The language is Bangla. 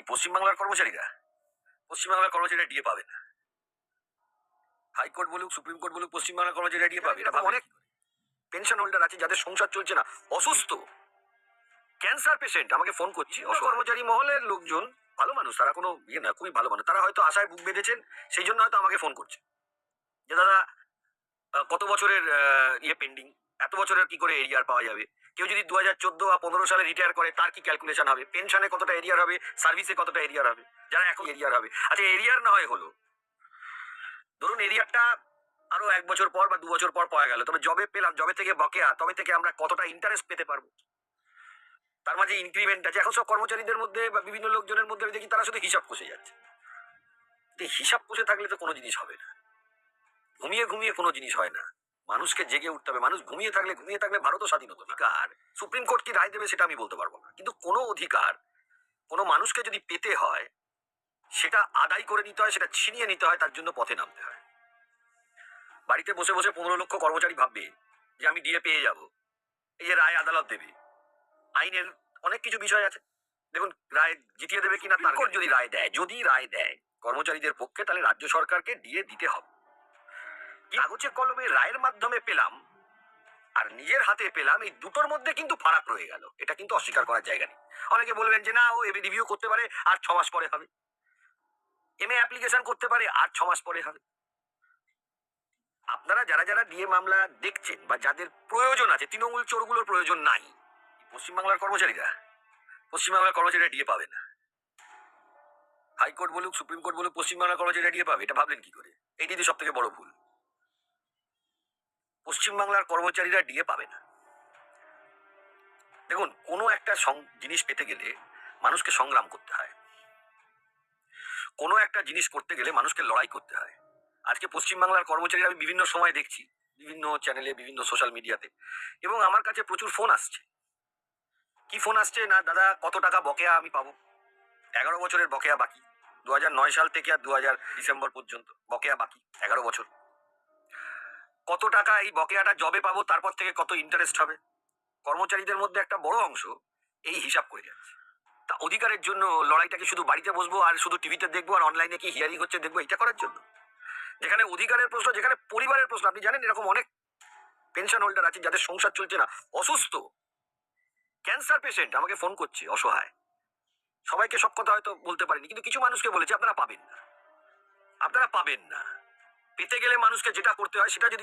কি পশ্চিমবাংলার কর্মচারীরা? পশ্চিমবাংলার কর্মচারীরা ডিএ পাবে না। হাইকোর্ট বলুক সুপ্রিম কোর্ট বলুক পশ্চিমবাংলার কর্মচারীরা ডিএ পাবে অনেক পেনশন হোল্ডার আছে যাদের সংসার চলছে না অসুস্থ। ক্যান্সার পেশেন্ট আমাকে ফোন করছি কর্মচারী মহলের লোকজন ভালো মানুষ তারা কোনো ইয়ে না খুবই ভালো মানুষ। তারা হয়তো আশায় বুক বেঁধেছেন সেই জন্য হয়তো আমাকে ফোন করছে। যে দাদা কত বছরের ইয়ে পেন্ডিং এত বছরের কি করে এরিয়ার পাওয়া যাবে? কেউ যদি দু হাজার চোদ্দ বা পনেরো সালে রিটায়ার করে, তার কি ক্যালকুলেশন হবে? পেনশনে কতটা এরিয়ার হবে? সার্ভিসে কতটা এরিয়ার হবে? যারা এখন এরিয়ার হবে। আচ্ছা এরিয়ার না হয় হলো? ধরুন এরিয়ারটা আরও এক বছর পর বা দু বছর পর পাওয়া গেল, তবে জবে পেলাম জবে থেকে বকেয়া, তবে থেকে আমরা কতটা ইন্টারেস্ট পেতে পারব? তার মাঝে ইনক্রিমেন্ট আছে। এখন সব কর্মচারীদের মধ্যে বা বিভিন্ন লোকজনের মধ্যে আমি দেখি তারা শুধু হিসাব কষে যাচ্ছে। হিসাব কষে থাকলে তো কোনো জিনিস হবে না। ঘুমিয়ে ঘুমিয়ে কোনো জিনিস হয় না। মানুষকে জেগে উঠতে হবে। মানুষ ঘুমিয়ে থাকলে ঘুমিয়ে থাকলে ভারতও স্বাধীন হতো আর সুপ্রিম কোর্ট কি রায় দেবে সেটা আমি বলতে পারব না। কিন্তু কোনো অধিকার কোনো মানুষকে যদি পেতে হয় সেটা আদায় করে নিতে হয় সেটা ছিনিয়ে নিতে হয় তার জন্য পথে নামতে হয়। বাড়িতে বসে বসে পনেরো লক্ষ কর্মচারী ভাববে যে আমি ডিএ পেয়ে যাব। এই যে রায় আদালত দেবে। আইনের অনেক কিছু বিষয় আছে। দেখুন রায় জিতিয়ে দেবে কিনা তারপর যদি রায় দেয় যদি রায় দেয় কর্মচারীদের পক্ষে তাহলে রাজ্য সরকারকে ডিএ দিতে হবে। কাগজে কলমে রায়ের মাধ্যমে পেলাম, আর নিজের হাতে পেলাম, এই দুটোর মধ্যে কিন্তু ফারাক রয়ে গেল। এটা কিন্তু অস্বীকার করার জায়গা নেই। অনেকে বলবেন যে, না, ও এবে রিভিউ করতে পারে, আর ছ মাস পরে হবে। এম অ্যাপ্লিকেশন করতে পারে, আর ছ মাস পরে হবে। আপনারা যারা যারা ডিএ মামলা দেখছেন, বা যাদের প্রয়োজন আছে, তৃণমূল চোরগুলোর প্রয়োজন নাই, পশ্চিমবাংলার কর্মচারীরা পশ্চিমবাংলার কর্মচারীরা ডিএ পাবে না। হাইকোর্ট বলুক, সুপ্রিম কোর্ট বলুক, পশ্চিমবাংলার কর্মচারীরা ডিএ পাবে, এটা ভাবলেন কি করে? এইটি সব থেকে বড় ভুল। পশ্চিমবাংলার কর্মচারীরা ডিএ পাবে না। দেখুন, কোনো একটা জিনিস পেতে গেলে মানুষকে সংগ্রাম করতে হয়। কোনো একটা জিনিস করতে গেলে মানুষকে লড়াই করতে হয়। আজকে পশ্চিমবাংলার কর্মচারীরা আমি বিভিন্ন সময় দেখছি, বিভিন্ন চ্যানেলে, বিভিন্ন সোশ্যাল মিডিয়াতে, এবং আমার কাছে প্রচুর ফোন আসছে। কি ফোন আসছে? না, দাদা, কত টাকা বকেয়া আমি পাবো? এগারো বছরের বকেয়া বাকি। দু সাল থেকে আর দু ডিসেম্বর পর্যন্ত বকেয়া বাকি, এগারো বছর। কত টাকা এই বকেয়াটা জবে পাবো, তারপর থেকে কত ইন্টারেস্ট হবে? কর্মচারীদের মধ্যে একটা বড় অংশ এই হিসাব করে যাচ্ছে। তা অধিকারের জন্য লড়াইটাকে শুধু বাড়িতে বসবো আর শুধু টিভিতে দেখব আর অনলাইনে কি হিয়ারিং হচ্ছে দেখব? এটা করার জন্য। যেখানে অধিকারের প্রশ্ন, যেখানে পরিবারের প্রশ্ন, আপনি জানেন এরকম অনেক পেনশন হোল্ডার আছে যাদের সংসার চলছে না, অসুস্থ। ক্যান্সার পেশেন্ট আমাকে ফোন করছে, অসহায়। সবাইকে সব কথা হয়তো বলতে পারিনি, কিন্তু কিছু মানুষকে বলেছে, আপনারা পাবেন না। আপনারা পাবেন না। পেতে গেলে মানুষকে যেটা করতে হয়, সেটা যদি